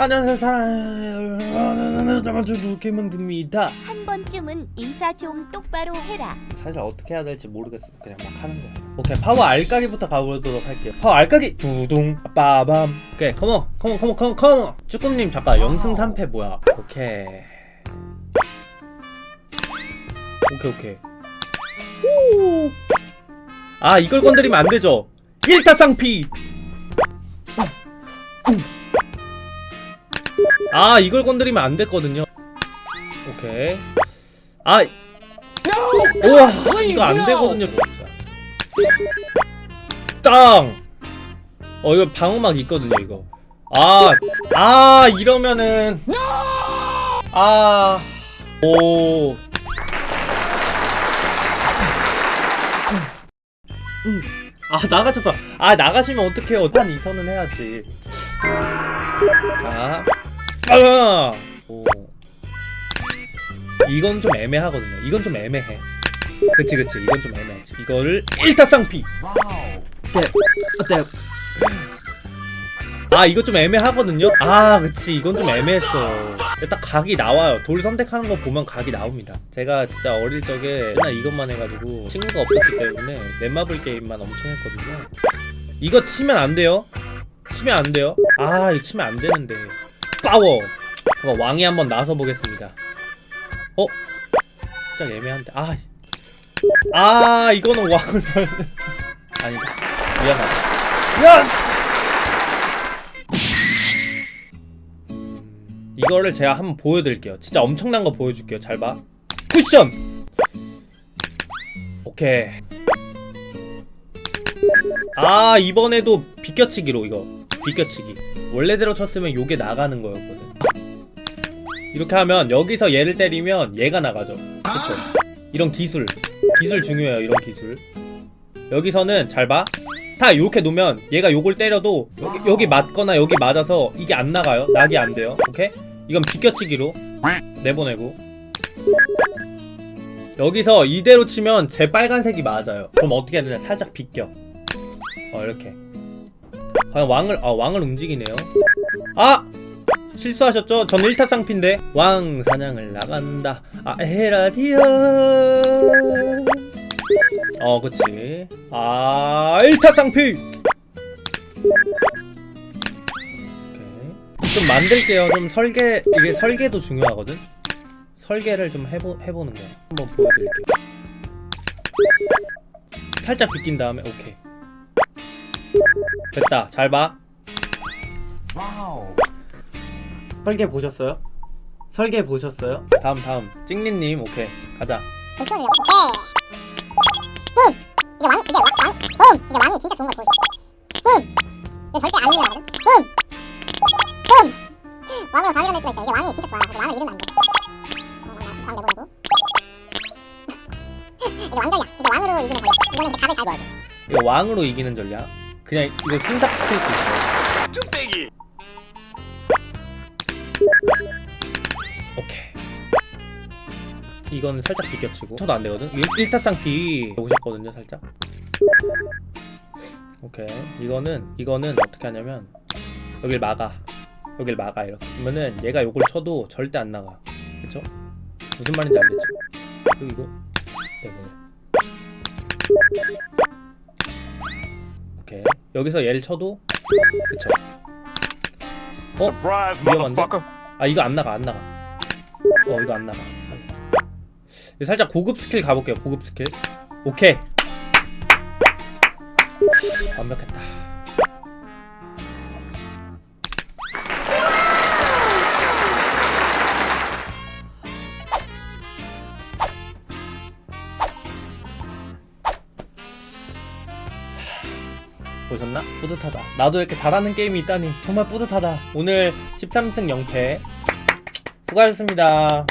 안녕하세요 사랑하는 누게임입니다. 한 번쯤은 인사 좀 똑바로 해라. 사실 어떻게 해야 될지 모르겠어서 그냥 막 하는 거야 오케이 파워 알까기부터 가보도록 할게요. 파워 알까기? 두둥 빠밤. 오케이 컴온 컴온 컴온 컴온 컴온. 쭈꾸님 잠깐 영승 3패 뭐야? 오케이. 오케이 오케이. 오. 아 이걸 건드리면 안 되죠. 1타쌍피 아 이걸 건드리면 안 됐거든요 오케이 아 우와 이거 안 되거든요 땅! 어 이거 방어막 있거든요 이거 아, 아 이러면은 아, 오, 음. 아 나가셨어. 아 나가시면 어떡해요? 한 이선은 해야지. 자, 아, 오. 이건 좀 애매하거든요. 이건 좀 애매해. 그치 그치 이건 좀 애매하지. 이거를 일타쌍피. 아 이거 좀 애매하거든요. 아 그치 이건 좀 애매했어. 딱 각이 나와요. 돌 선택하는 거 보면 각이 나옵니다. 제가 진짜 어릴 적에 맨날 이것만 해가지고 친구가 없었기 때문에 넷마블 게임만 엄청 했거든요. 이거 치면 안 돼요. 치면 안 돼요. 아 이거 치면 안 되는데. 파워. 그럼 왕이 한번 나서 보겠습니다. 어? 진짜 애매한데. 아. 아 이거는 왕을 설. 아니다. 미안하다. 야! 이거를 제가 한번 보여드릴게요. 진짜 엄청난 거 보여줄게요. 잘 봐. 쿠션! 오케이. 아, 이번에도 비껴치기로 이거. 비껴치기. 원래대로 쳤으면 요게 나가는 거였거든. 이렇게 하면 여기서 얘를 때리면 얘가 나가죠. 그쵸? 이런 기술. 기술 중요해요, 이런 기술. 여기서는 잘 봐. 다 이렇게 놓으면 얘가 요걸 때려도 여기, 여기 맞거나 여기 맞아서 이게 안 나가요. 낙이 안 돼요. 오케이? 이건 비껴치기로 내보내고 여기서 이대로 치면 제 빨간색이 맞아요. 그럼 어떻게 해야 되냐? 살짝 비껴. 어 이렇게. 과연 왕을 아 왕을 움직이네요. 아 실수하셨죠? 전 1타 쌍피인데 왕 사냥을 나간다. 아 헤라디아. 어 그치. 아 1타 쌍피. 오케이. 좀 만들게요. 좀 설계 이게 설계도 중요하거든. 설계를 좀 해보 해보는 거야. 한번 보여드릴게요. 살짝 비낀 다음에 오케이. 됐다. 잘 봐. 설계 보셨어요? 설계 보셨어요? 다음 다음 찍니님 오케이 가자. 공천이요. 오케이. 붐. 이게 왕 이게 왕 왕. 붐. 이게 왕이 진짜 좋은 걸 보여줘. 붐. 이거 절대 안 밀려나거든. 붐. 붐. 왕으로 다 밀어낼 수가 있어. 이게 왕이 진짜 좋아. 그래서 왕을 잃으면 안 돼. 어, 왕 다음 내보내고. 이게 왕전이야. 이게 왕으로 이기는 거야. 이거는 각을 잘 봐야 돼. 이거 왕으로 이기는 전략. 그냥 이거 순삭 시킬 수 있어. 오케이. 이건 살짝 비껴치고. 쳐도 안 되거든. 이거 일타쌍피 오셨거든요, 살짝. 오케이. 이거는 이거는 어떻게 하냐면 여길 막아. 여길 막아 이렇게. 그러면은 얘가 요걸 쳐도 절대 안 나가. 그쵸? 무슨 말인지 알겠죠? 그리고 이거 때문에. 오케이. 여기서 얘를 쳐도 그쵸? 어? 위험한데? 아 이거 안 나가 안 나가 어 이거 안 나가 이거 살짝 고급 스킬 가볼게요 고급 스킬 오케이 완벽했다 보셨나? 뿌듯하다. 나도 이렇게 잘하는 게임이 있다니 정말 뿌듯하다. 오늘 13승 0패 수고하셨습니다.